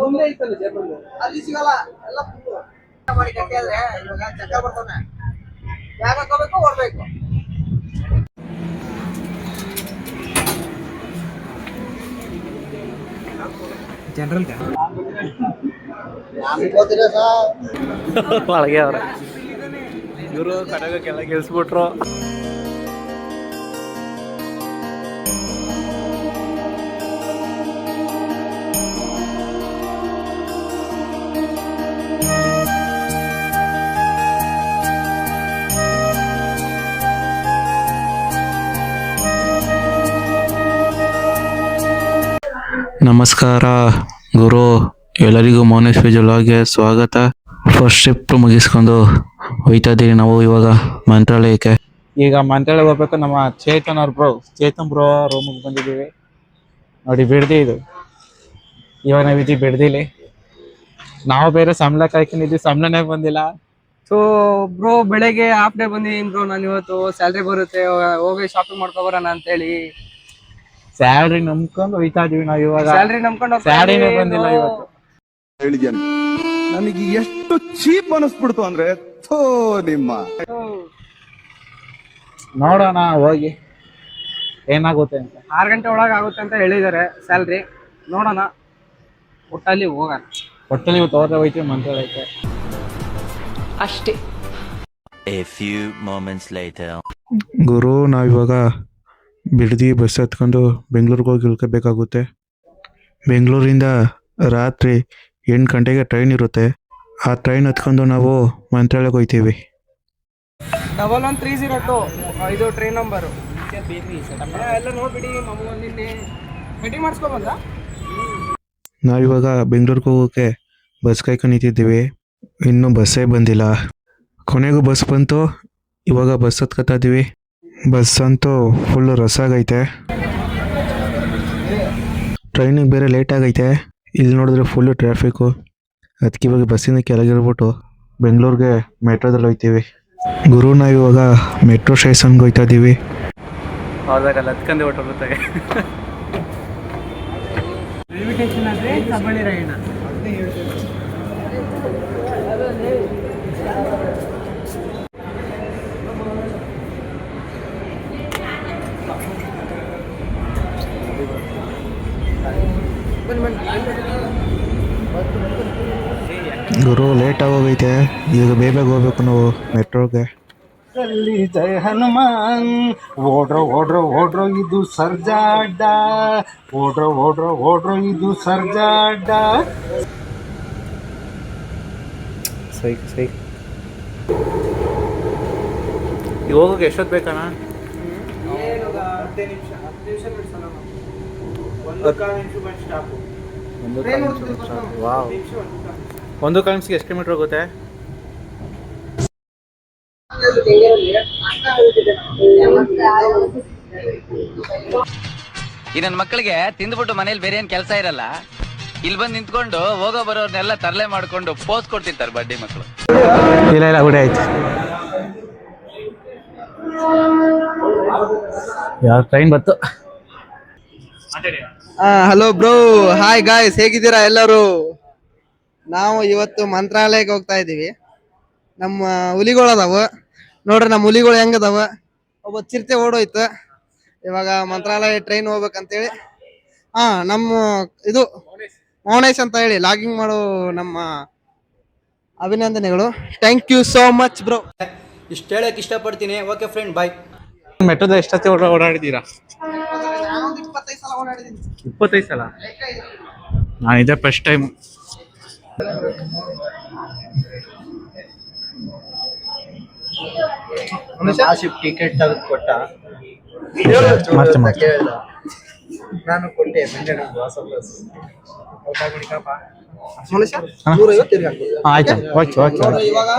ಮುಂದೆ ಐತಲ್ಲ. ಅಲ್ಲಿ ಸಿಗಲ್ಲ ಎಲ್ಲ full. ಮಾಡಿ ಕಟ್ಟಿದ್ರೆ ಇವಾಗ ಚಕ್ಕ ಬರ್ತಾನೆ. ಹಾಕೋಬೇಕು ಓಡ್ಬೇಕು ಒಳಗೆ ಅವ್ರ. ಇವರು ಕಡೆಗೆ ಕೆಳಗೆ ಇಳಿಸ್ಬಿಟ್ರು ನಮಸ್ಕಾರ ಗುರು. ಎಲ್ಲರಿಗೂ ಮೌನೇಶ್ ವಿಜುಲಾಗೆ ಸ್ವಾಗತ. ಫಸ್ಟ್ ಶಿಫ್ಟ್ ಮುಗಿಸ್ಕೊಂಡು ಹೋಯ್ತಾ ಇದ್ದೀವಿ ನಾವು ಇವಾಗ ಮಂತ್ರಾಲಯಕ್ಕೆ. ಈಗ ಮಂತ್ರಾಲಯ ಹೋಗ್ಬೇಕು. ನಮ್ಮ ಚೇತನ್ ಅವ್ರ ಬ್ರೋ ಚೇತನ್ ಬ್ರೋ ರೂಮಿಗೆ ಬಂದಿದ್ದೀವಿ. ನೋಡಿ ಬಿಡ್ದಿ ಇದು. ಇವಾಗ ನಾವಿದ್ದೀವಿ ಬಿಡ್ದಿಲಿ. ನಾವು ಬೇರೆ ಸಂಬಳ ಕಾಯ್ಕೊಂಡಿದ್ವಿ ಸಂಬಳನೇ ಬಂದಿಲ್ಲ. ಸೊ ಬ್ರೋ ಬೆಳಗ್ಗೆ ಹಾಫ್ ಡೇ ಬಂದಿದ್ದೀನಿ ಬ್ರೋ ನಾನು ಇವತ್ತು ಸ್ಯಾಲ್ರಿ ಬರುತ್ತೆ ಹೋಗಿ ಶಾಪಿಂಗ್ ಮಾಡ್ಕೊಬರೋಣ ಅಂತ ಹೇಳಿ ಸ್ಯಾಲ್ರಿ ನಂಬ್ಕೊಂಡು ಹೋಯ್ತಾ ಇದೀವಿ ನಾವು ಇವಾಗ. ಸ್ಯಾಲ್ರಿ ನಂಬ್ಕೊಂಡು ಸ್ಯಾಲ್ರಿನೇ ಬಂದಿಲ್ಲ ಇವತ್ತು. ಹೇಳಿದ್ಯಾನೆ ನನಗೆ ಎಷ್ಟು ಚೀಪ್ ಅನಿಸ್ಬಿಡ್ತು ಅಂದ್ರೆ ಥೋ ನಿಮ್ಮ. ನೋಡೋಣ ಹೋಗಿ. ಏನಾಗುತ್ತೆ ಅಂತ. ಆರು ಗಂಟೆ ಒಳಗೆ ಆಗುತ್ತೆ ಅಂತ ಹೇಳಿದ್ದಾರೆ ಸ್ಯಾಲ್ರಿ ನೋಡೋಣ. ಒಟ್ಟಲ್ಲಿ ಹೋಗೋಣ. ಒಟ್ಟಲ್ಲಿ ಇವತ್ತು ಹೋದ್ರೆ ಹೋಯ್ತೀವಿ ಅಷ್ಟೇ. A few moments later. ಗುರು ನಾವಿವಾಗ ಬಿಡದಿ ಬಸ್ ಹತ್ಕೊಂಡು ಬೆಂಗಳೂರಿಗೆ ಹೋಗಿ ಇಳ್ಕೋಬೇಕಾಗುತ್ತೆ ಬೆಂಗಳೂರಿಂದ ರಾತ್ರಿ ಎಂಟು ಗಂಟೆಗೆ ಟ್ರೈನ್ ಇರುತ್ತೆ. ಆ ಟ್ರೈನ್ ಹತ್ಕೊಂಡು ನಾವು ಮಂತ್ರಾಲಯಕ್ಕೆ ಹೋಗ್ತೀವಿ. Double one three zero two ಇದು ಟ್ರೈನ್ ನಂಬರು ಎಲ್ಲ ನೋಡ್ಬಿಡಿ ನಿನ್ನೆ ಮಾಡಿಸ್ಕೊಬಂದ ನಾವಿವಾಗ ಬೆಂಗಳೂರಿಗೆ ಹೋಗೋಕ್ಕೆ ಬಸ್ ಕಾಯ್ಕೊಂಡು ನಿಂತಿದ್ದೀವಿ. ಇನ್ನೂ ಬಸ್ಸೇ ಬಂದಿಲ್ಲ. ಕೊನೆಗೂ ಬಸ್ ಬಂತು. ಇವಾಗ ಬಸ್ ಹತ್ಕೊತಾ ಇದ್ದೀವಿ. ಬಸ್ ಅಂತೂ ಫುಲ್ಲು ರಸ್ ಆಗೈತೆ. ಟ್ರೈನಿಗೆ ಬೇರೆ ಲೇಟ್ ಆಗೈತೆ. ಇಲ್ಲಿ ನೋಡಿದ್ರೆ ಫುಲ್ಲು ಟ್ರಾಫಿಕ್ಕು ಅದಕ್ಕೆ ಇವಾಗ ಬಸ್ಸಿಂದ ಕೆಳಗಿರ್ಬಿಟ್ಟು ಬೆಂಗಳೂರಿಗೆ ಮೆಟ್ರೋದಲ್ಲಿ ಹೋಗ್ತೀವಿ ಗುರು ನಾವು ಇವಾಗ ಮೆಟ್ರೋ ಸ್ಟೇಷನ್ಗೆ ಹೋಗ್ತಾ ಇದ್ದೀವಿ ಗುರು ಲೇಟ್ ಆಗೋಗೈತೆ. ಈಗ ಬೇಗ ಹೋಗ್ಬೇಕು ನಾವು ಮೆಟ್ರೋಗೆ ಜಯ ಹನುಮಾನ್. ಓಡ್ರೋ ಓಡ್ರೋ ಓಡ್ರೋ ಇದು ಸರ್ಜಾಡ್ಡ. ಓಡ್ರೋ ಓಡ್ರೋ ಓಡ್ರೋ ಇದು ಸರ್ಜಾಡ್ಡ. ಸೈ ಸೈ. ಈಗ ಹೋಗೋಕೆ ಎಷ್ಟೊತ್ತು ಬೇಕಣ್ಣ? ಒಂದು ವಾವ್. ಒಂದು ಕಾಯಿನ್ಸ್ಗೆ ಎಷ್ಟು ಮೀಟರ್ ಹೋಗುತ್ತೆ? ಈ ನನ್ನ ಮಕ್ಕಳಿಗೆ ತಿಂದ್ಬಿಟ್ಟು ಮನೇಲಿ ಬೇರೆ ಏನ್ ಕೆಲಸ ಇರಲ್ಲ. ಇಲ್ಲಿ ಬಂದು ನಿಂತ್ಕೊಂಡು ಹೋಗೋ ಬರೋರ್ನೆಲ್ಲ ತರಲೆ ಮಾಡ್ಕೊಂಡು ಪೋಸ್ ಕೊಡ್ತಿರ್ತಾರೆ ಬಡ್ಡಿ ಮಕ್ಕಳು ಇಲ್ಲ ಇಲ್ಲ ಗುಡಿ ಆಯ್ತು. ಯಾವ ಟ್ರೈನ್ ಬತ್ತು ಹಲೋ ಬ್ರೋ ಹಾಯ್ ಗಾಯ್ಸ್ ಹೇಗಿದ್ದೀರಾ ಎಲ್ಲರೂ? ನಾವು ಇವತ್ತು ಮಂತ್ರಾಲಯಕ್ಕೆ ಹೋಗ್ತಾ ಇದೀವಿ ನಮ್ಮ ಹುಲಿಗಳು ಅದಾವ. ನೋಡ್ರಿ ನಮ್ಮ ಹುಲಿಗಳು ಹೆಂಗದಾವ ಒಬ್ಬ ಚಿರತೆ ಓಡೋಯ್ತು. ಇವಾಗ ಮಂತ್ರಾಲಯ ಟ್ರೈನ್ ಹೋಗ್ಬೇಕಂತೇಳಿ. ಹಾ ನಮ್ಮ ಇದು ಮೌನೇಶ್ ಅಂತ ಹೇಳಿ ಲಾಗಿಂಗ್ ಮಾಡೋ ನಮ್ಮ ಅಭಿನಂದನೆಗಳು. Thank you so much bro ಇಷ್ಟು ಹೇಳಕ್ ಇಷ್ಟಪಡ್ತೀನಿ. ಓಕೆ ಫ್ರೆಂಡ್ ಬಾಯ್ ಮೆಟ್ರೋದ ಎಷ್ಟೊತ್ತಿ ಓಡ ಓಡಾಡಿದ್ದೀರಾ? ಇಪ್ಪತ್ತೈದು ಸಲ ಓಡಾಡಿದ್ದೀನಿ ಇಪ್ಪತ್ತೈದು ಸಲ? ನಾನು ಇದೇ ಫಸ್ಟ್ ಟೈಮ್ ಟಿಕೆಟ್ ತೆಗೆದು ಕೊಟ್ಟ. ಮತ್ತೆ ಮತ್ತೆ. ನಾನು ಕೊಟ್ಟೆ ವಾಸ. ಆಯ್ತು. ಓಕೆ ಓಕೆ ಇವಾಗ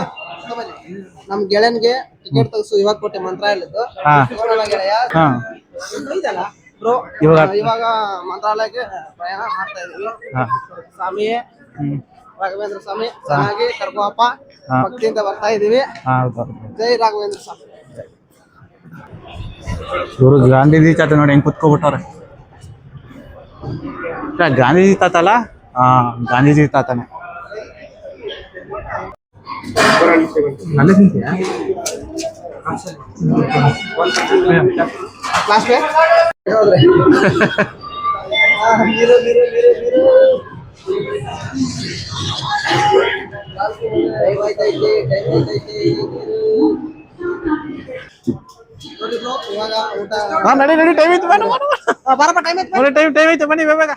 ನಮ್ ಗೆಳೆಯನ್ಗೆ ಟಿಕೆಟ್ ತಗಸು ಇವಾಗ ಕೊಟ್ಟೆ ಮಂತ್ರಾಲಯದ್ದು ಹಾ. ನೋಡೋಣ ಗೆಳೆಯ. ಹಾಂ. ಇದಲ್ಲ ಬ್ರೋ ಇವಾಗ- ಇವಾಗ ಮಂತ್ರಾಲಯಕ್ಕೆ ಪ್ರಯಾಣ ಮಾಡ್ತಾ ಇದೀವಿ ಸ್ವಾಮಿಯೇ. ರಾಘವೇಂದ್ರ ಸ್ವಾಮಿ ಚೆನ್ನಾಗಿ ಕರ್ಕೋಪ್ಪ. ಹಾ. ಭಕ್ತಿಯಿಂದ ಬರ್ತಾ ಇದೀವಿ. ಜೈ ರಾಘವೇಂದ್ರ ಸ್ವಾಮಿ. ಇವರು ಗಾಂಧೀಜಿ ತಾತ ನೋಡಿ ಹೆಂಗ್ ಕುತ್ಕೋಬಿಟ್ಟವ್ರೆ. ಗಾಂಧೀಜಿ ತಾತ ಅಲ್ಲ? ಹಾ ಗಾಂಧೀಜಿ ತಾತನೇ. ಕ್ಲಾಸ್ ಪೇ ಇವಾಗ ಊಟ ನಡಿ ನಡಿ ಟೈಮ್ ಐತೆ ಬನ್ನಿ ಬರಪ್ಪ ಟೈಮ್ ಐತೆ ಟೈಮ್ ಟೈಮ್ ಐತೆ ಬನ್ನಿ ಬೇಗ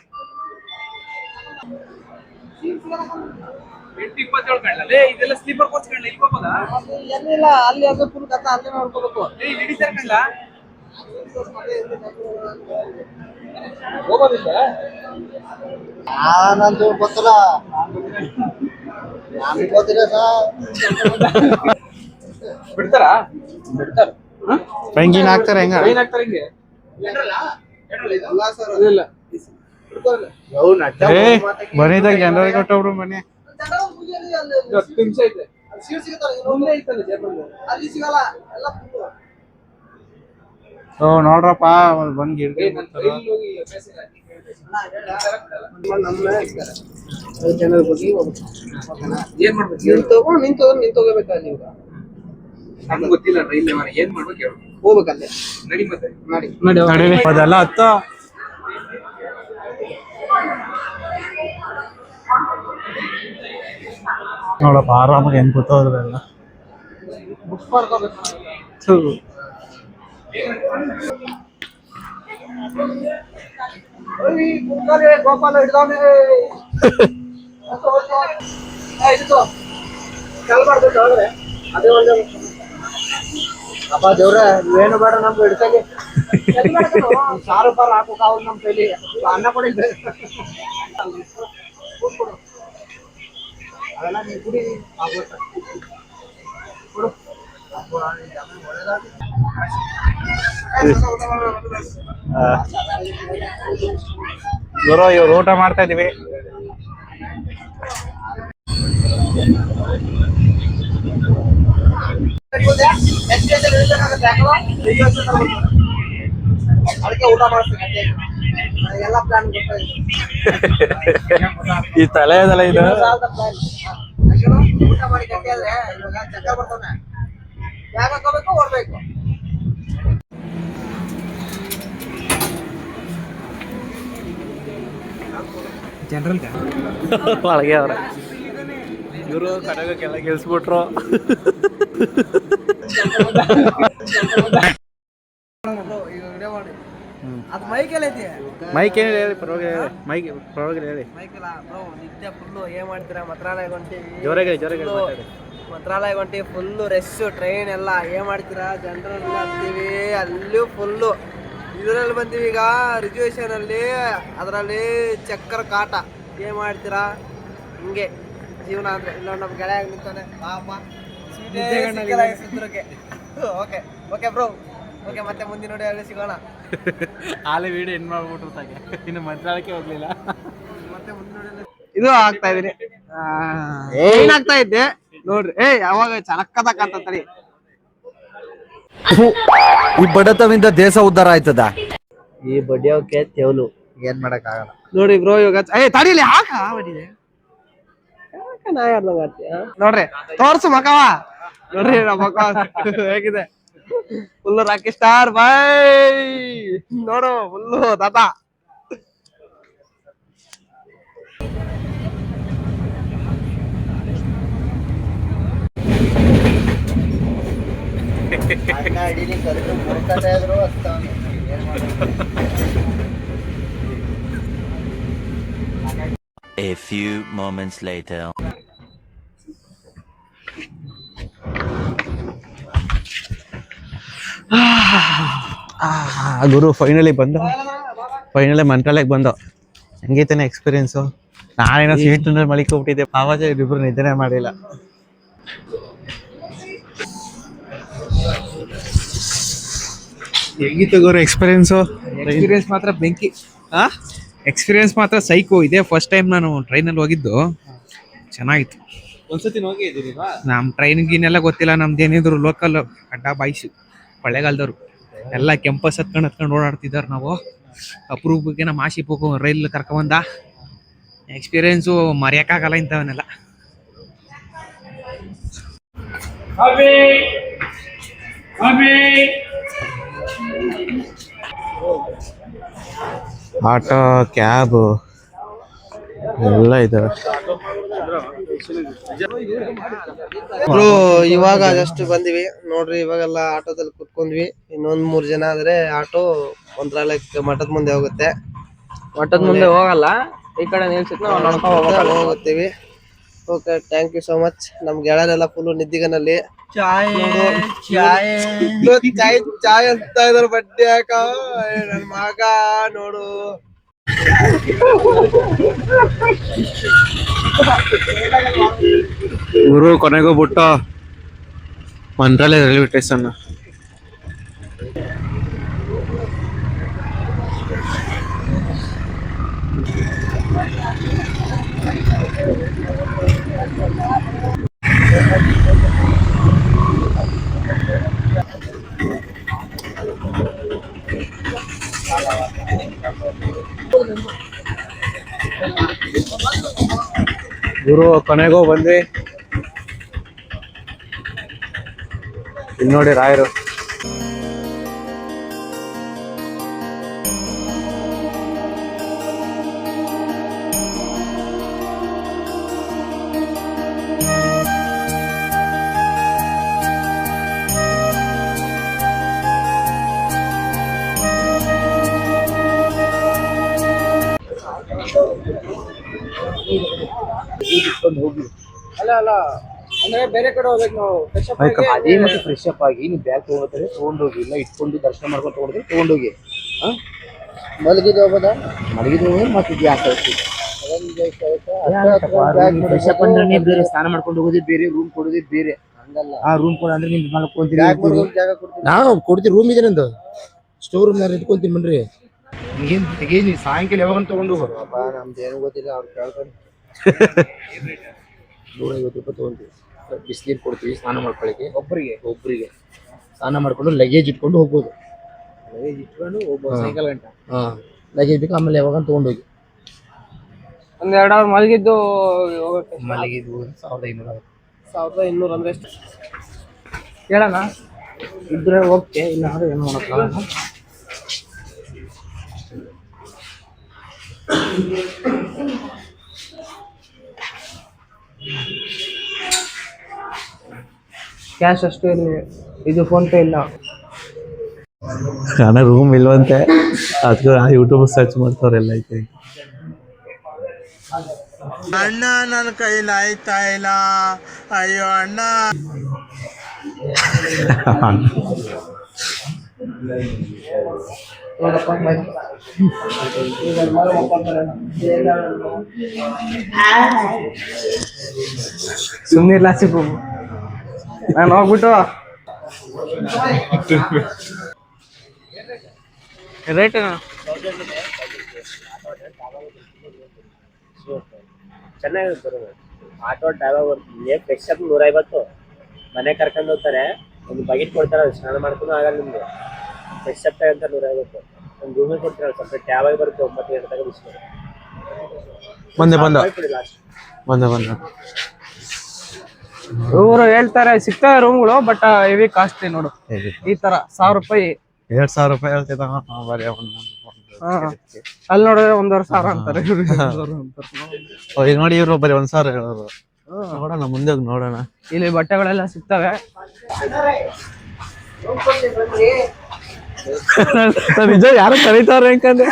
ಇದೆಲ್ಲ ಸ್ಲೀಪರ್ ಕೋಚ್ ಕಣ್ಣ ಇಲ್ಲಿ ಹೋಗೋದಾ ಎಲ್ಲಿಲ್ಲ ಅಲ್ಲಿ ಅದು ಫುಲ್ ಕತ್ತ ಅಲ್ಲೇ ನೋಡ್ಕೋಬೇಕು. ಇಲ್ಲಿ ಹಿಡಿತಾರೆ ಕಣ್ಣ. ನಾನಂತೂ ಗೊತ್ತಿಲ್ಲ. ನಾನು ಗೊತ್ತಿಲ್ಲ ಸರ್ ಬಿಡ್ತಾರಾ? ಬಿಡ್ತಾರ. ಪೆಂಗಿನ್ ಹಾಕ್ತಾರೆ ಹೆಂಗ? ಏನ್ ಹಾಕ್ತಾರೆ ಹಿಂಗೆ? ಇಲ್ಲ ಜನರಿಗೆ ಕೊಟ್ಟವ್ರು ಬನ್ನಿ ಹತ್ತು ನಿಮಿಷ ಐತೆ. ಅಲ್ಲಿ ಸಿಗಲ್ಲ ಎಲ್ಲ full. ಓ ನೋಡ್ರಪ್ಪ ಬಂದ್ ಗಿಡ ಏ, ನಾನ್ ರೈಲ್ ಹೋಗಿ ಮೆಸೇಜ್ ಹಾಕಿ ಕೇಳ್ದೆ. ಜನರ ಬಗ್ಗೆ ಹೋಗ್ಬೇಕು. ಓಕೆನಾ? ಏನ್ ಮಾಡ್ಬೇಕು ನೀನ್ ತಗೊಂಡ್ ನಿನ್ ತಗೊಂಡ್ ನಿನ್ ತಗೋಬೇಕಲ್ಲ ಈಗ ನಮ್ಗೆ ಗೊತ್ತಿಲ್ಲ ರೈಲ್ ಏನ್ ಮಾಡ್ಬೇಕು ಹೇಳು ಹೋಗ್ಬೇಕಲ್ಲೇ ನಡಿ ಮತ್ತೆ ಮಾಡಿ ಅದೆಲ್ಲ ಹತ್ತು ನೋಡಪ್ಪ ಆರಾಮಾಗಿ ಹೆಂಗ್ ಕೂತೋದ್ರೆಲ್ಲ ಬುಕ್ ಮಾಡ್ಕೋಬೇಕು ಓಯ್, ಕುಂಕಲೆ, ಗೋಪಾಲ ಹಿಡ್ದವ್ನೆ. ಅದೇ ಒಂದು ಅಪ್ಪ ದೇವ್ರ ನೀವೇನು ಬೇಡ ನಮ್ಗೆ ಹಿಡ್ಕಾಗೆ ಸಾರು ಪಾರು ಹಾಕೋಕ್ ಅವ್ರು ನಮ್ ಕೈಲಿ ಅನ್ನ ಕೊಡಿ ಅದೆಲ್ಲ ನೀವು ಕುಡಿ ಆಗ್ಬೇಕು ಕೊಡು ಗುರು ಇವ್ರು ಊಟ ಮಾಡ್ತಾ ಇದೀವಿ. ಈ ತಲೆ ಇದೆಲ್ಲ ಇದು ಸಾಲದ ಪ್ಲಾನ್ ಯಾಕೇನು? ಊಟ ಮಾಡಿ ಗಟ್ಟಿ ಆದ್ರೆ ಇವಾಗ ಚಕ್ಕರ್ ಬರ್ತಾನೆ ಯಾಕೆ ಹಾಕೋಬೇಕು ಓಡ್ಬೇಕು ಒಳಗೆ ಅವ್ರ. ಇವರು ಕಡೆಗೆಲ್ಲ ಗೆಲ್ಸ್ಬಿಟ್ರು. ಅದು ಮೈಕೆಲ್ಲ ಐತಿ. ಮೈಕ್ ಏನು ಹೇಳಿ ಪರವಾಗಿಲ್ಲ ಮೈಕ್ ಪರವಾಗಿಲ್ಲ ಹೇಳಿ. ಮೈಕೆಲ್ಲ ಬ್ರೋ ನಿದ್ದೆ ಫುಲ್ಲು ಏನು ಮಾಡ್ತೀರಾ? ಮಂತ್ರಾಲಯ ಹೊಂಟಿ ಜೋರಾಗಿ ಜೋರಾಗಿ ಮಂತ್ರಾಲಯ ಹೊಂಟಿ ಫುಲ್ಲು ರಶ್ ಟ್ರೈನ್ ಎಲ್ಲ ಏನ್ ಮಾಡ್ತೀರಾ? ಜನರಲ್ ಹತ್ತೀವಿ ಅಲ್ಲೂ ಫುಲ್ಲು ಇದರಲ್ಲಿ ಬಂದೀವಿ ಈಗ ರಿಜುವೇಷನ್ ಅಲ್ಲಿ. ಅದರಲ್ಲಿ ಚಕ್ರ ಕಾಟ. ಏನ್ ಮಾಡ್ತೀರಾ? ಹಿಂಗೆ. ಜೀವನ ಅಂದ್ರೆ ಇಲ್ಲ ನಮ್ ಗೆಳೆಯ ನಿಂತಾನೆ. ಪಾಪ. ಓಕೆ. Okay bro. ಓಕೆ ಮತ್ತೆ ಮುಂದಿನ ನೋಡಿ ಸಿಗೋಣ. ಆಲೆ ವಿಡಿಯೋ ಏನ್ ಮಾಡ್ಬಿಟ್ರು ತಾಗೆ. ಇನ್ನು ಮಂತ್ರಾಲಯಕ್ಕೆ ಹೋಗ್ಲಿಲ್ಲ. ಮತ್ತೆ ಮುಂದಿನ ನೋಡಿ ಇದು ಆಗ್ತಾ ಇದೀನಿ. ಏನಾಗ್ತಾ ಇದ್ದೆ ನೋಡ್ರಿ. ಏ ಯಾವಾಗ ಚಲಕ್ಕದ ಕಾಣ್ತರಿ ಈ ಬಡತವಿಂದ ದೇಶ ಉದ್ಧಾರ ಆಯ್ತದ? ಈ ಬಡಿಯೋಕೆ ತೆವಲು ಏನ್ ಮಾಡಕ್ ಆಗಲ್ಲ ನೋಡಿ ಬ್ರೋ ಇವಾಗ ಏ ತಡಿಲಿ ಹಾಕ ಬಡಿದೆ? ನೋಡ್ರಿ ತೋರ್ಸು ಮಕವ ನೋಡ್ರಿ ನಮ್ಮ ಮಕ ಹೇಗಿದೆ. ಫುಲ್ ರಾಕಿ ಸ್ಟಾರ್ ಬಾಯ್ ನೋಡು ಫುಲ್ಲು ತಾತ A few moments later. ಗುರು ಫೈನಲಿ ಬಂದ. ಫೈನಲಿ ಮಂತ್ರಾಲಯಕ್ಕೆ ಬಂದ. ಹೆಂಗೈತಾನೆ ಎಕ್ಸ್ಪೀರಿಯನ್ಸು ನಾನೇನೋ ಸೀಟ್ ಮಲಿಕೊಂಡ್ಬಿಟ್ಟಿದ್ದೆ ಪಾವಾಜ ಇಬ್ಬರು ನಿದ್ದೆನೆ ಮಾಡಿಲ್ಲ. ಹೆಂಗಿತ್ತು ಗುರು ಎಕ್ಸ್ಪೀರಿಯನ್ಸು ಎಕ್ಸ್ಪೀರಿಯನ್ಸ್ ಮಾತ್ರ ಬೆಂಕಿ. ಎಕ್ಸ್ಪೀರಿಯನ್ಸ್ ಮಾತ್ರ ಸೈಕು ಇದೆ ಫಸ್ಟ್ ಟೈಮ್ ನಾನು ಟ್ರೈನಲ್ಲಿ ಹೋಗಿದ್ದು. ಚೆನ್ನಾಗಿತ್ತು. ಒಂದ್ಸತಿ ಹೋಗಿ ನಮ್ಮ ಟ್ರೈನ್ ಗೀನೆಲ್ಲ ಗೊತ್ತಿಲ್ಲ ನಮ್ದು ಏನಿದ್ರು ಲೋಕಲ್ ಅಡ್ಡ ಬಾಯ್ಸು. ಕೊಳ್ಳೆಗಾಲದವ್ರು ಎಲ್ಲ ಕೆಂಪಸ್ ಹತ್ಕೊಂಡು ಹತ್ಕೊಂಡು ಓಡಾಡ್ತಿದ್ದಾರೆ ನಾವು. ಅಪರೂಪಕ್ಕೆ ನಮ್ಮ ಆಶಿ ಪೋಕು ರೈಲ್ ಕರ್ಕೊಂಬಂದ. ಎಕ್ಸ್ಪೀರಿಯನ್ಸು ಮರೆಯೋಕ್ಕಾಗಲ್ಲ ಇಂಥವನ್ನೆಲ್ಲ. ಆಟೋ ಕ್ಯಾಬ್ ಎಲ್ಲ ಇದಾವೆ ಬ್ರೋ ಇವಾಗ ಜಸ್ಟ್ ಬಂದಿವಿ. ನೋಡ್ರಿ ಇವಾಗೆಲ್ಲ ಆಟೋದಲ್ಲಿ ಕುತ್ಕೊಂಡ್ವಿ. ಇನ್ನೊಂದ್ ಮೂರ್ ಜನ ಆದ್ರೆ ಆಟೋ ಮಂತ್ರಾಲಯಕ್ಕೆ ಮಠದ ಮುಂದೆ ಹೋಗುತ್ತೆ. ಮಠದ ಮುಂದೆ ಹೋಗಲ್ಲ. ಈ ಕಡೆ ನಿಲ್ಸಿತ್ ನಾವು ನೋಡ್ಕೊಂಡು okay thank you so much ನಮ್ ಗೆಳೆಯರೆಲ್ಲ ಫುಲ್ ನಿದ್ದಿಗನಲ್ಲಿ. ಚಾಯ್ ಚಾಯ್. ಚಾಯ್ ಚಾಯ್ ಅಂತ ಇದಾರೆ ಬಡ್ಡಿ ಹಾಕ. ನನ್ ಮಗ ನೋಡು. ಇವರು ಕೊನೆಗೂ ಬಿಟ್ಟು ಮಂತ್ರಾಲಯ ರೈಲ್ವೆ ಸ್ಟೇಷನ್ ಗುರು ಕೊನೆಗೂ ಬಂದ್ವಿ. ಇಲ್ಲಿ ನೋಡಿ ರಾಯರು. ಅಂದ್ರೆ ಬೇರೆ ಕಡೆ ಹೋಗ್ಬೇಕು ನಾವು. ಫ್ರೆಶ್ ಅಪ್ ಅದೇ ಮತ್ತೆ ಫ್ರೆಶ್ ಅಪ್ ಆಗಿ ನೀವು ಬ್ಯಾಗ್ ತಗೋತಾರೆ ತಗೊಂಡೋಗಿ ಇಲ್ಲ ಇಟ್ಕೊಂಡು ದರ್ಶನ ಮಾಡ್ಕೊಂಡು ತಗೊಂಡ್ರೆ ತಗೊಂಡೋಗಿ. ಮಲಗಿದ ಹೋಗೋದಾ ಮಲಗಿದ್ರು ಮತ್ತೆ ಇದು ಯಾಕೆ ಫ್ರೆಶ್ ಅಪ್ ಅಂದ್ರೆ ನೀವು ಬೇರೆ ಸ್ನಾನ ಮಾಡ್ಕೊಂಡು ಹೋಗೋದೇ ಬೇರೆ ರೂಮ್ ಕೊಡೋದೇ ಬೇರೆ. ಆ ರೂಮ್ ಕೊಡ ಅಂದ್ರೆ ನಿಮ್ಗೆ ಕೊಡ್ತೀನಿ ನಾವು ಕೊಡ್ತೀವಿ ರೂಮ್ ಇದೆ ನಂದು ಸ್ಟೋರ್ ರೂಮ್ ನಾನು ಇಟ್ಕೊಂತೀನಿ ಬನ್ರಿ. ಏನ್ ತೆಗಿ ನೀ ಸಾಯಂಕಾಲ ಯಾವಾಗ ತಗೊಂಡು ಹೋಗೋದು ನಮ್ದು ಏನು ಗೊತ್ತಿಲ್ಲ ಅವ್ರು ಕೇಳ್ಕೊಂಡು ನೂರ ಐವತ್ತು ರೂಪಾಯಿ ತೊಗೊಂತೀವಿ ಬಿಸಿನೀರು ಕೊಡ್ತೀವಿ ಸ್ನಾನ ಮಾಡ್ಕೊಳ್ಳಿಕ್ಕೆ. ಒಬ್ಬರಿಗೆ ಒಬ್ಬರಿಗೆ ಸ್ನಾನ ಮಾಡ್ಕೊಂಡು ಲಗೇಜ್ ಇಟ್ಕೊಂಡು ಹೋಗ್ಬೋದು. ಲಗೇಜ್ ಇಟ್ಕೊಂಡು ಹೋಗ್ಬೋದು ಸೈಕಲ್ ಗಂಟ. ಹಾ. ಲಗೇಜ್ ಬೇಕು ಆಮೇಲೆ ಯಾವಾಗ ತೊಗೊಂಡೋಗಿ. ಒಂದು ಎರಡು ಅವ್ರು ಮಲಗಿದ್ದು ಹೋಗಕ್ಕೆ ಮಲಗಿದ್ವು ಸಾವಿರದ ಐನೂರ ಸಾವಿರದ ಇನ್ನೂರ ಅಂದ್ರೆ ಎಷ್ಟು? ಕೇಳೋಣ ಇದ್ರೆ ಓಕೆ ಇಲ್ಲ ಅಂದ್ರೆ ಏನು ಮಾಡೋಕ್ಕಾಗಲ್ಲ ಕ್ಯಾಶ್ ಅಷ್ಟು ಇರಲಿ. ಇದು ಫೋನ್ ಪೇ ಇಲ್ಲ. ನಾನು ರೂಮ್ ಇಲ್ವಂತೆ. ಅದಕ್ಕೆ ಯೂಟ್ಯೂಬ್ ಸರ್ಚ್ ಮಾಡ್ತಾವ್ರೆಲ್ಲ ಐತೆ. ಅಣ್ಣ ನನ್ನ ಕೈಲಿ ಆಯ್ತಾ ಇಲ್ಲ? ಅಯ್ಯೋ ಅಣ್ಣ. ಸುಮ್ಮನೆ ಇಲ್ಲ ನಾನು ಹೋಗ್ಬಿಟ್ಟು. ರೇಟ್ ಚೆನ್ನಾಗಿರುತ್ತೆ ಆಟೋ ಫ್ರೆಶ್ ಅಪ್ ನೂರ ಐವತ್ತು ಮನೆ ಕರ್ಕೊಂಡು ಹೋಗ್ತಾರೆ. ಒಂದು ಬಕೆಟ್ ಕೊಡ್ತಾರೆ ಅದು ಸ್ನಾನ ಮಾಡ್ಕೊಂಡು ಆಗಲ್ಲ ನಿಮ್ಗೆ. ಫ್ರೆಶ್ ಅಪ್ ಅಂತ ನೂರ ಐವತ್ತು ಒಂದು ರೂಮಿಗೆ ಕೊಡ್ತಾರೆ ಸ್ವಲ್ಪ ಟ್ಯಾಬ್ ಆಗಿ ಬರುತ್ತೆ? ಒಂಬತ್ತು ಗಂಟೆ ತನಕ ಬಿಸ್ಕೊಂಡು ಬಂದೆ ಬಂದೆ ಬಂದ. ಇವರು ಹೇಳ್ತಾರೆ ಸಿಗ್ತವೆ ರೂಮ್ಗಳು ಬಟ್ ಹೆವಿ ಕಾಸ್ಟ್ಲಿ ನೋಡು. ಈ ತರ ಸಾವಿರ ರೂಪಾಯಿ. ಎರಡ್ ಸಾವಿರ ರೂಪಾಯಿ ಹೇಳ್ತಿದ್ದ ಬರೀ. ಅಲ್ಲಿ ನೋಡಿದ್ರೆ ಒಂದೂವರೆ ಸಾವಿರ ಅಂತಾರೆ. ಈಗ ನೋಡಿ ಇವ್ರು ಬರೀ ಒಂದ್ ಸಾವಿರ ಹೇಳೋರು. ನೋಡೋಣ ಮುಂದೆ ನೋಡೋಣ. ಇಲ್ಲಿ ಬಟ್ಟೆಗಳೆಲ್ಲ ಸಿಗ್ತವೆ. ನಿಜ ಯಾರು ಕರೀತಾರ ಅನ್ಕಂಡೆ.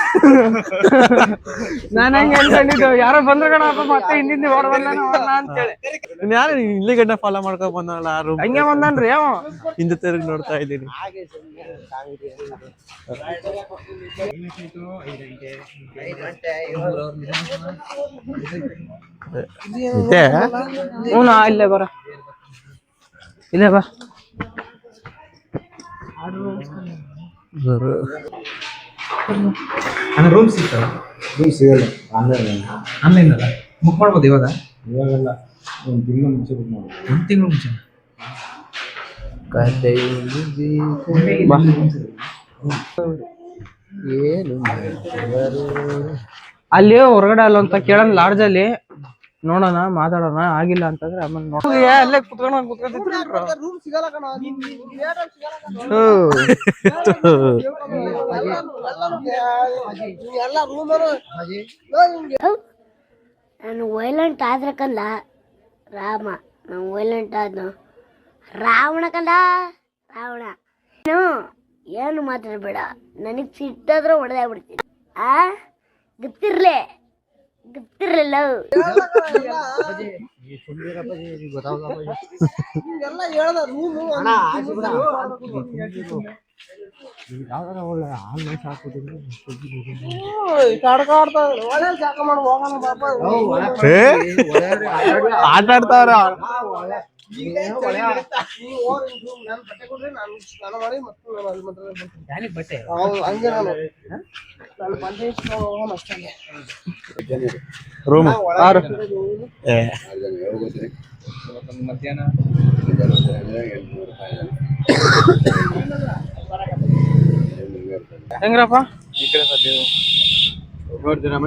ನಾನು ಹೆಂಗೆ ಅನ್ಕೊಂಡಿದ್ದು ಯಾರೋ ಬಂದ್ರು ಕಣ ಮತ್ತೆ ಹಿಂದಿಂದ ಓಡ್ ಬಂದಾನ ಅಂತೇಳಿ ಯಾರು ಇಲ್ಲಿ ಗಡ್ಡ ಫಾಲೋ ಮಾಡ್ಕೊ ಬಂದಲ್ಲ ಯಾರು ರೂಮ್ ಹಂಗೆ ಬಂದನ್ರಿ ಅವ. ಹಿಂದೆ ತಿರುಗಿ ನೋಡ್ತಾ ಇದ್ದೀನಿ. ಹ್ಞೂ ಇಲ್ಲೇ ಬರ. ಇಲ್ಲೇ ಬಾ. ನನ್ನ ರೂಮ್ ಸಿಗ್ತಲ್ಲ ರೂಮ್ ಸಿಗಲ್ಲ. ಆನ್ಲೈನ್ ಆನ್ಲೈನ್ ಅಲ್ಲ? ಬುಕ್ ಮಾಡ್ಬೋದು ಇವಾಗ? ಇವಾಗಲ್ಲ. ಒಂದು ತಿಂಗಳು ಮುಂಚೆ ಬುಕ್ ಮಾಡ್ಬೋದು. ಒಂದು ತಿಂಗಳು ಮುಂಚೆ ಅಲ್ಲಿ ಹೊರಗಡೆ ಅಲ್ಲ ಅಂತ ಕೇಳೋಣ ಲಾಡ್ಜ್ ಅಲ್ಲಿ. ನೋಡೋಣ ಮಾತಾಡೋಣ ಆಗಿಲ್ಲ ಅಂತಂದ್ರೆ ಆಮೇಲೆ ನೋಡ ಅಲ್ಲೇ ಕುತ್ಕೊಂಡು ರೂಮ್ ನಾನು ವೈಲೆಂಟ್ ಆದ್ರೆ ಕಂದ ರಾಮ ನಾನು ವೈಲೆಂಟ್ ಆದ್ನು. ರಾವಣ ಕಂದ ರಾವಣ. ಏನು ಏನು ಮಾತಾಡಬೇಡ ನನಗೆ ಸಿಟ್ಟಾದ್ರೆ ಹೊಡೆದಾಗ್ಬಿಡ್ತೀನಿ ಆ? ಗೊತ್ತಿರ್ಲೆ. ಗೊತ್ತಿರ್ಲಿಲ್ಲ ಎಲ್ಲ ರೂಮ್ ಕಡ್ಕಾಡ್ತಾ ಒಳ್ಳೆ ಹೋಗೋಣ ಬಾಪ ಆಟ ಆಡ್ತಾವ್ರ ಬಟ್ಟೆ ಕೊಡ್ರಿ ನಾನು ಮತ್ತೆ ನಾನು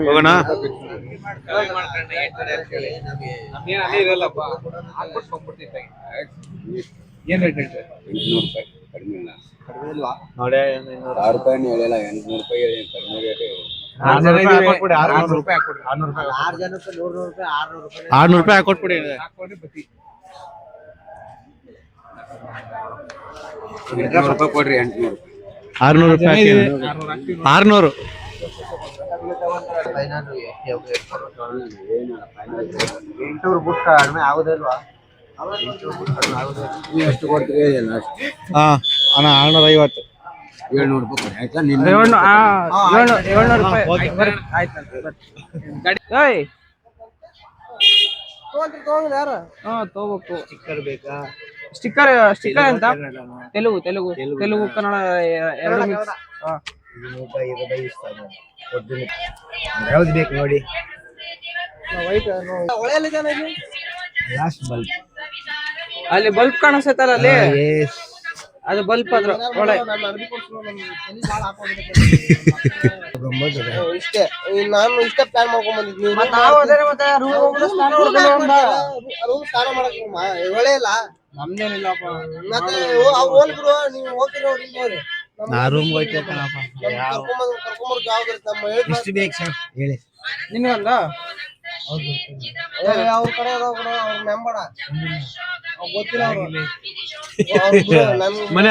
ಅಲ್ಲಿ ಏನ್ ರೇಟ್ ಬಟ್ಟೆ ಹೌದು, ರೂಪಾಯಿ. ನಾನು ಇಲ್ಲ ಕಡಿಮೆ ಇಲ್ಲ ನೋಡಿ ಆರು ರೂಪಾಯಿ ಹೆಂಗ್ರಪ್ಪ ಹೋಗೋಣ ನಮ್ಗೇನ್ ರೂಪಾಯಿ ಕಡಿಮೆ ರೇಟ್ ಹೇಳ್ತಾರೆ ಆರ್ನೂರು ರೂಪಾಯಿ ಆರ್ನೂರು ರೂಪಾಯಿ ಹಾಕೊಟ್ಬಿಡಿ. ಹಾಕ್ಕೊಂಡ್ರೆ ಬತ್ತಿ ಆರ್ನೂರು ರೂಪಾಯಿ ಆರ್ನೂರು ಹಾ ಅಣ್ಣ ಆರ್ನೂರ ಐವತ್ತು ಏಳ್ನೂರು ನಿನ್ನ ಏಳ್ನೂರು ರೂಪಾಯಿ. ಆಯ್ತು, ತಗೊಂಡ್ರಿ ತಗೊಂಡ್ ಯಾರು? ಹಾ ತಗೋಬೇಕು. ಚಿಕ್ಕರ್ ಬೇಕಾ? ಸ್ಟಿಕ್ಕರ್ ಸ್ಟಿಕ್ಕರ್ ಅಂತ ತೆಲುಗು ತೆಲುಗು ತೆಲುಗು ಕನ್ನಡ ಎರಡು ಮಿಕ್ಸ್ ಯಾವ್ದು ಬೇಕು ನೋಡಿ ವೈಟ್ ಲಾಸ್ಟ್ ಬಲ್ಬ್ ಅಲ್ಲಿ ಬಲ್ಬ್ ಕಾಣಿಸ್ತಾರ ಅಲ್ಲಿ ಅದು ಬಲ್ಪ್ ಅದ್ರ ಒಳೆ ಇಷ್ಟೇ ನಾನು ಇಷ್ಟ ಪ್ಲಾನ್ ಮಾಡ್ಕೊಂಡ್ ಬಂದಿದ್ದೆ ನೀವು ನಾವು ಅದೇ ಮತ್ತೆ room ಹೋಗೋದು, ಸ್ನಾನ ಮಾಡ್ಕೊಂಡು ಹೋಗೋಣ. ರೂಮ್ ಸ್ನಾನ ಮಾಡಕ್ ಒಳ್ಳೆ ಇಲ್ಲ ನಮ್ದೇನಿಲ್ಲಪ್ಪ. ಮತ್ತೆ ಓ- ಅವ್ರು ಹೋಗ್ಬಿಡು ನೀವು ಹೋಗ್ತೀರಿ ಅವ್ರು ಇಲ್ಲಿ ನಾ ರೂಮ್ ಹೋಯ್ತೆ ಕಣಪ್ಪ. ಕರ್ಕೊಂಬಂದ್ ಕರ್ಕೊಂಬರ್ ಜವಾಬ್ದಾರಿ ನಮ್ಮ ಎಷ್ಟು ಬೇಕು ಸರ್ ಹೇಳಿ. ನಿನ್ಗಂದ? ಏ, ಅವ್ರ ಕಡೆ ಬಿಡು, ಅವ್ರ ಗೊತ್ತಿಲ್ಲ ಅವ್ರು. ಬಿಡು, ಮನೆ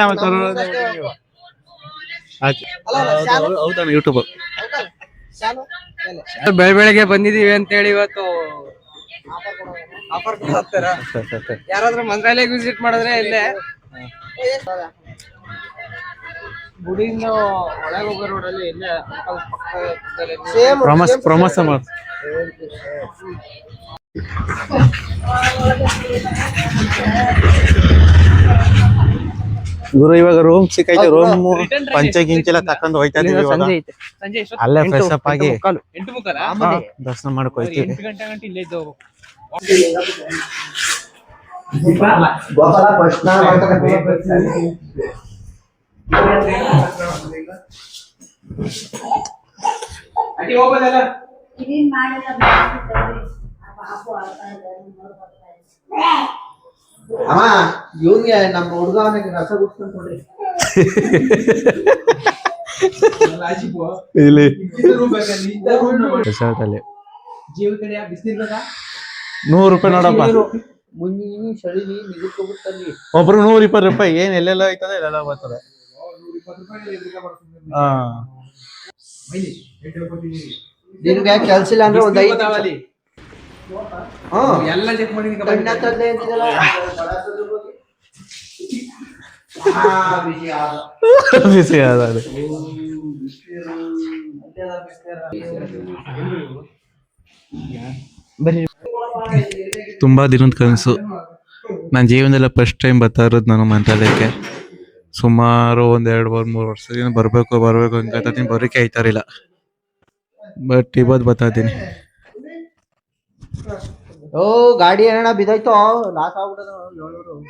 ಹೌದಣ್ಣ ಯೂಟ್ಯೂಬ್ ಬೆಳ ಬೆಳಗ್ಗೆ ಬಂದಿದೀವಿ ಅಂತ ಹೇಳಿ ಇವತ್ತು ಆಫರ್ ಕೊಡ್ತಾರ? ಯಾರಾದ್ರೂ ಮಂತ್ರಾಲಯ ವಿಸಿಟ್ ಮಾಡಿದ್ರೆ ಇಲ್ಲೇ? ಗುಡಿಯಿಂದ ಒಳಗೆ ಹೋಗೋ ರೋಡಲ್ಲಿ ಇಲ್ಲೇ Same, ಪ್ರಮೋಸ್ ಪ್ರಮೋಸ ಗುರು ಇವಾಗ ರೂಮ್ ಸಿಕ್ಕೈತೆ ರೂಮ್ ಪಂಚೆ ಗಿಂಚೆಲ್ಲ ತಕೊಂಡು ಹೋಯ್ತಾ ಇದೀವಿ ಇವಾಗ? ಅಲ್ಲೇ ಫ್ರೆಶ್ ಅಪ್ ಆಗಿ ದರ್ಶನ ಮಾಡಕ್ ಹೋಯ್ತೀವಿ ಎಂಟು ಗಂಟೆ ಗಂಟೆ ಇಲ್ಲೇ ಇದ್ದವು ಅಡಿ ಹೋಗೋದಲ್ಲ ಅಮ್ಮ ಇವ್ನ್ಗೆ ನಮ್ಮ ಹುಡುಗ ಅವನಿಗೆ ರಸ ಗುಡ್ಸ್ಕೊಂಡ್ ಕೊಡ್ರಿ ಇಲ್ಲಿ ರೆಸಾರ್ಟ್ ಅಲ್ಲಿ ಜೀವ ಕಡೆ ಬಿಸಿಲು ಬೇಕಾ ನೂರು ರೂಪಾಯಿ ನೋಡಪ್ಪ. ಮುಂಜಿನಿ ಒಬ್ರು ನೂರ ಇಪ್ಪತ್ತು ರೂಪಾಯಿ ಏನ್ ಎಲ್ಲೆಲ್ಲ ಆಯ್ತದ ಎಲ್ಲೆಲ್ಲ ಬರ್ತದೆ ಹಾ. ನಿನ್ಗೆ ಕೆಲ್ಸ ಇಲ್ಲ ಅಂದ್ರೆ ಒಂದ್ ಐದು ಎಲ್ಲ ಚೆಕ್ ಕಣ್ಣ ತಂದೆ. ಆ, ಬಿಸಿ ಆದ. ಬಿಸಿ ಅದ ಅದು. ತುಂಬ ದಿನದ ಕನಸು. ನನ್ನ ಜೀವನದಲ್ಲ ಫಸ್ಟ್ ಟೈಮ್ ಬರ್ತಾ ಇರೋದು ನಾನು ಮಂತ್ರಾಲಯಕ್ಕೆ. ಸುಮಾರು ಒಂದು ಎರಡು ಮೂರು ಮೂರು ವರ್ಷದಿಂದ ಬರಬೇಕು ಬರಬೇಕು ಅಂತ ಬರೋಕೆ ಆಯ್ತಾ ಇರಲಿಲ್ಲ. ಬಟ್ ಇವತ್ತು ಬರ್ತಾ ಇದ್ದೀನಿ. ಓ ಗಾಡಿ ಏನಣ್ಣ ಬಿದ್ದೋಯ್ತು? ಲಾಸ್ ಏಳ್ನೂರು.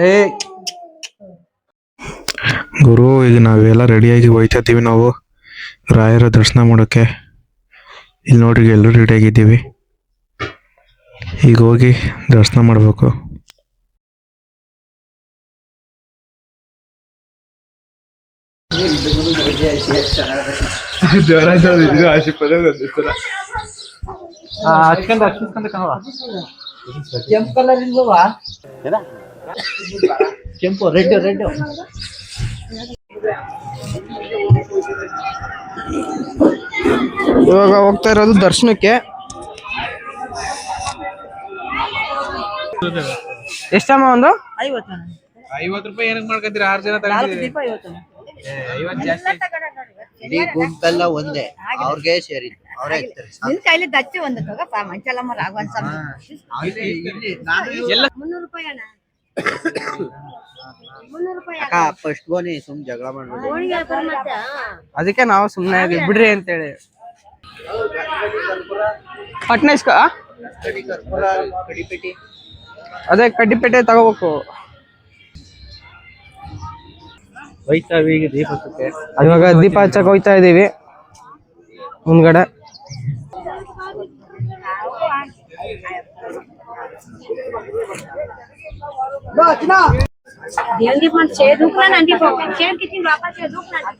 ಏ. ಗುರು ಈಗ ನಾವೆಲ್ಲ ರೆಡಿಯಾಗಿ ಹೋಯ್ತಾ ಇದ್ದೀವಿ ನಾವು. ರಾಯರ ದರ್ಶನ ಮಾಡೋಕ್ಕೆ ಇಲ್ಲಿ ನೋಡ್ರಿ ಎಲ್ಲರೂ ರೆಡಿಯಾಗಿದ್ದೀವಿ ಈಗ ಹೋಗಿ ದರ್ಶನ ಮಾಡಬೇಕು. ಕೆಂಪು ಕೆಂಪು ರೆಡ್ ರೆಡ್. ಇವಾಗ ಹೋಗ್ತಾ ಇರೋದು ದರ್ಶನಕ್ಕೆ. ಎಷ್ಟಮ್ಮ ಒಂದು? ಐವತ್ತು ರೂಪಾಯಿ ಏನಕ್ಕೆ ಮಾಡ್ಕತ್ತೀರಿ ಆರು ಜನ ಇಡೀ ಗುಂಪೆಲ್ಲ ಒಂದೇ. ಅವ್ರಿಗೆ ಸೇರಿ. ಅವರೇ ನಿನ್ ಕೈಲಿ ದಚ್ಚಿ ಒಂದು ತಗೋಪ್ಪ ಮಂಚಲಮ್ಮ ರಾಘವನ್ ಸ್ವಾಮಿ. ಮುನ್ನೂರು ರೂಪಾಯಿ ಅಣ್ಣ. ಅಕ್ಕ ಫಸ್ಟ್ ಬೋನಿ ಸುಮ್ ಜಗಳ ಮಾಡ್ಬಿಡಿ. ಅದಕ್ಕೆ ನಾವು ಸುಮ್ನೆ ಆಗಿ ಬಿಡ್ರಿ ಅಂತೇಳಿ. ಪಟ್ನೆ ಇಸ್ಕ ಅದೇ ಕಡ್ಡಿಪೇಟೆ ತಗೋಬೇಕು. ಹೋಯ್ತಾವಿ ಈಗ ದೀಪಕ್ಕೆ ಇವಾಗ ದೀಪ ಹಚ್ಚಕ್ ಹೋಯ್ತಾ ಇದೀವಿ ಮುಂದ್ಗಡೆ. దేవుని మనం చదువుకున్నానండి చేయడానికి ఇచ్చిన బాబా చదువుకున్నాను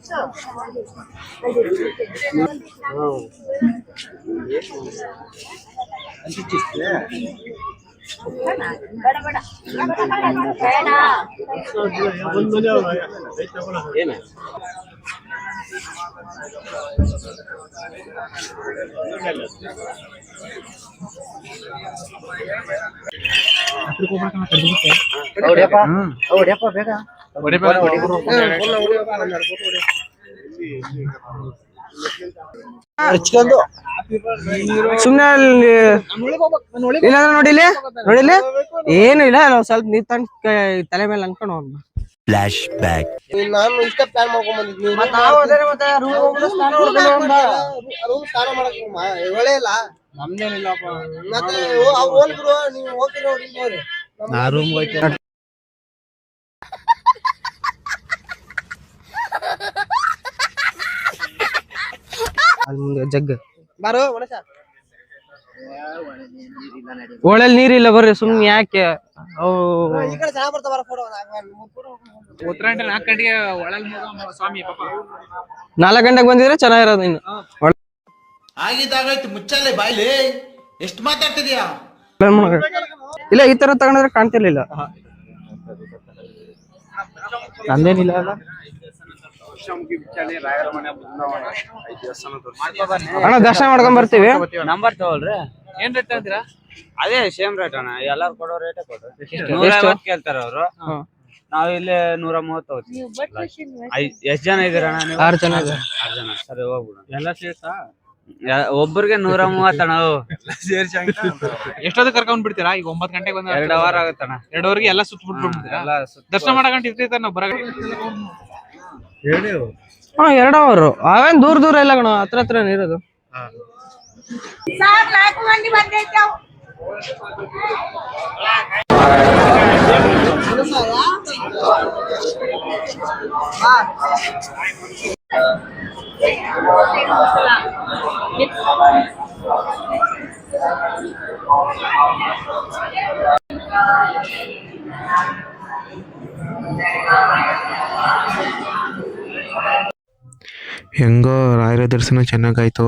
ಹೊಡಿಯಪ್ಪ ಬೇಗ ಹಚ್ಕೊಂಡು ಸುಮ್ನೆ ಅಲ್ಲಿ ಇಲ್ಲಾಂದ್ರೆ ನೋಡಿಲಿ ನೋಡಿಲಿ ಏನು ಇಲ್ಲ ನಾವು ಸ್ವಲ್ಪ ನೀರ್ ತಂದ್ ತಲೆ ಮೇಲೆ ಅನ್ಕೊಂಡು ಫ್ಲಾಶ್ ಬ್ಯಾಕ್ ನಾನು ಇಷ್ಟ ಪ್ಲಾನ್ ಮಾಡ್ಕೊಂಡ್ ಬಂದಿದ್ವಿ ನಾವು ಅದೇ ಮತ್ತೆ ರೂಮ್ ಹೋಗ್ಬಿಟ್ಟು ಸ್ನಾನ ಮಾಡ್ಕೊಂಡು ರೂಮ್ ಸ್ನಾನ ಮಾಡಕ್ ಒಳ್ಳೆ ಇಲ್ಲ. ನಮ್ದೇನಿಲ್ಲಪ್ಪ. ಮತ್ತೆ ಅವ್ರು ಹೋಗ್ರು ನೀವು ಹೋಗ್ತಿರೋ ಹೋಗ್ರಿ. ನಾ ರೂಮ್ ಹೋಯ್ತು ಅಲ್ಲಿ ಮುಂದೆ ಜಗ್ ಬಾರೋ ಒಳಲ್ ನೀರಿಲ್ಲ ಬರ್ರಿ ಸುಮ್ನೆ ಯಾಕೆ? ಅವು ಈ ಕಡೆ ಚೆನ್ನಾಗ್ ಬರ್ತಾವ ಫೋಟೋ ಉತ್ತರಾಯಣ ನಾಲ್ಕು ಗಂಟೆಗೆ ಒಳಲ್ ಸ್ವಾಮಿ ಪಾಪ. ನಾಲ್ಕು ಗಂಟೆಗೆ ಬಂದಿದ್ರೆ ಚೆನ್ನಾಗಿರೋದು ಇನ್ನು ಆಗಿದ್ದಾಗಾಯ್ತು ಮುಚ್ಚಲ್ಲೇ ಬಾಯ್ಲಿ? ಎಷ್ಟು ಮಾತಾಡ್ತಿದ್ಯಾ? ಇಲ್ಲ ಈ ತರ ತಗೊಂಡ್ರೆ ಕಾಣ್ತಿರ್ಲಿಲ್ಲ. ನಂದೇನಿಲ್ಲ ಅಲ್ಲ. ಅಣ್ಣ ದರ್ಶನ ಮಾಡ್ಕೊಂಡ್ ಬರ್ತೀವಿ? ನಂಬರ್ ತಗೊಳ್ರಿ. ಏನ್ ರೇಟ್ ಅಂತೀರಾ ಅದೇ ಸೇಮ್ ರೇಟ್ ಅಣ್ಣ. ಎಲ್ಲಾರು ಕೊಡೋ ರೇಟೇ ಕೊಡ್ರಿ? ನೂರ ಐವತ್ತು ಕೇಳ್ತಾರ ಅವರು. ನಾವ್ ಇಲ್ಲಿ ನೂರ ಮೂವತ್ತು ಎಷ್ಟ್ ಜನ ಇದೀರಣ್ಣ ನೀವು? ಆರು ಜನ. ಆರು ಜನ. ಸರಿ ಹೋಗ್ಬಿಡ ಎಲ್ಲ ಸೇರ್ಸಾ? ಒಬ್ಬರಿಗೆ ನೂರ ಮೂವತ್ತಣ್ಣ ಎಷ್ಟೊತ್ತು ಕರ್ಕೊಂಡ್ ಬಿಡ್ತೀರಾ? ಈಗ ಒಂಬತ್ ಗಂಟೆಗೆ ಬಂದ ಎರಡು ಅವರ್ ಆಗುತ್ತಣ್ಣ. ಎರಡುವರೆಗೆ ಎಲ್ಲ ಸುತ್ತ ಬಿಟ್ಬಿಡ್ತೀರಾ ಎಲ್ಲ ಸುತ್ತ ದರ್ಶನ ಮಾಡಕಂತ ಇರ್ತೈತೆ ನಾವು ಬರ ಹಾ ಎರಡು ಅವರು. ಅವೇನ್ ದೂರ ದೂರ ಇಲ್ಲ ಕಣ ಹತ್ರ ಹತ್ರ ಇರೋದು. ಹೆಂಗೋ ರಾಯರ ದರ್ಶನ ಚೆನ್ನಾಗಾಯ್ತು.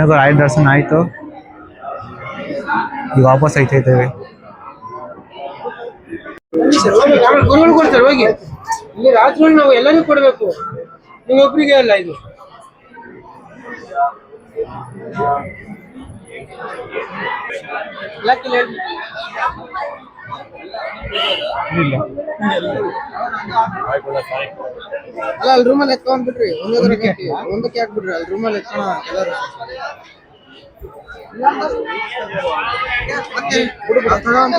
ಕೊನೆಗೂ ಆಯ್ತು ದರ್ಶನ ಆಯಿತು. ಈಗ ವಾಪಸ್ ಐತೆ ಕೊಡ್ತಾರೆ, ಹೋಗಿ. ಇಲ್ಲಿ ನಾವು ಎಲ್ಲರಿಗೂ ಕೊಡ್ಬೇಕು. ಅಲ್ಲ ಇದು. ಅಲ್ಲ ಅಲ್ಲಿ ರೂಮಲ್ಲಿ ಎತ್ಕೊಂಡ್ಬಿಟ್ರಿ ಒಂದಕ್ಕೆ ಒಂದಕ್ಕೆ ಹಾಕ್ಬಿಡ್ರಿ ಅಲ್ಲಿ ರೂಮಲ್ಲಿ ಎತ್ಕೊಳ ಎಲ್ಲರೂ ಮತ್ತೆ ಹುಡುಗ ತಡ ಅಂತ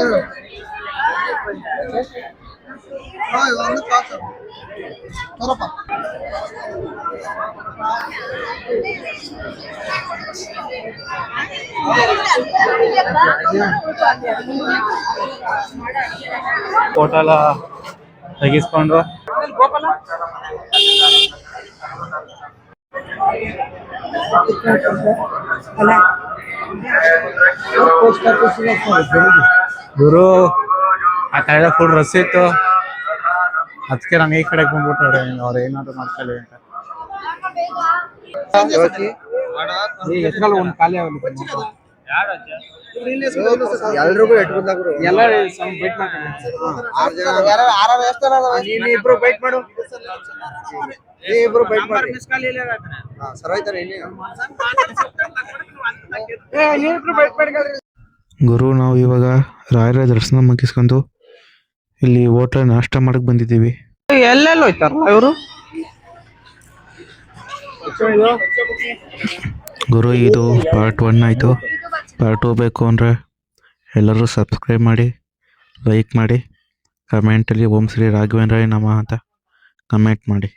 ಫೋಟೋ ಎಲ್ಲ ತೆಗಿಸ್ಕೊಂಡು ಗುರು ಆ ಕಡೆ ಫುಲ್ ರಸ್ ಇತ್ತು. ಅದಕ್ಕೆ ನಾನು ಈ ಕಡೆಗೆ ಬಂದ್ಬಿಟ್ಟು ಅವ್ರು ಏನಾದ್ರು ಮಾಡ್ಕೊಳ್ಳಿ ಅಂತ. ಒಂದು ಖಾಲಿ ಆಗಲ್ಲ ಎಲ್ರಿಗೂ ಬಂದಾಗ್ರು ಎಲ್ಲ ವೇಟ್ ಇಬ್ರು ಮಾಡು. ನೀ ಇಬ್ರು ಬೈಟ್ ಮಾಡಿ ಸರ್ ಹೋಯ್ತಾರೆ ಇಲ್ಲಿ. ಗುರು ನಾವು ಇವಾಗ ರಾಯರ ದರ್ಶನ ಮುಗಿಸ್ಕೊಂಡು ಇಲ್ಲಿ ಹೋಟ್ಲ ನಾಷ್ಟ ಮಾಡಕ್ ಬಂದಿದ್ದೀವಿ. ಎಲ್ಲೆಲ್ಲ ಇವರು? ಗುರು ಇದು ಪಾರ್ಟ್ ಒನ್ ಆಯಿತು. ಪಾರ್ಟ್ ಟು ಬೇಕು ಅಂದರೆ ಎಲ್ಲರೂ ಸಬ್ಸ್ಕ್ರೈಬ್ ಮಾಡಿ ಲೈಕ್ ಮಾಡಿ ಕಮೆಂಟಲ್ಲಿ ಓಂ ಶ್ರೀ ರಾಘವೇಂದ್ರ ನಮ ಅಂತ ಕಮೆಂಟ್ ಮಾಡಿ.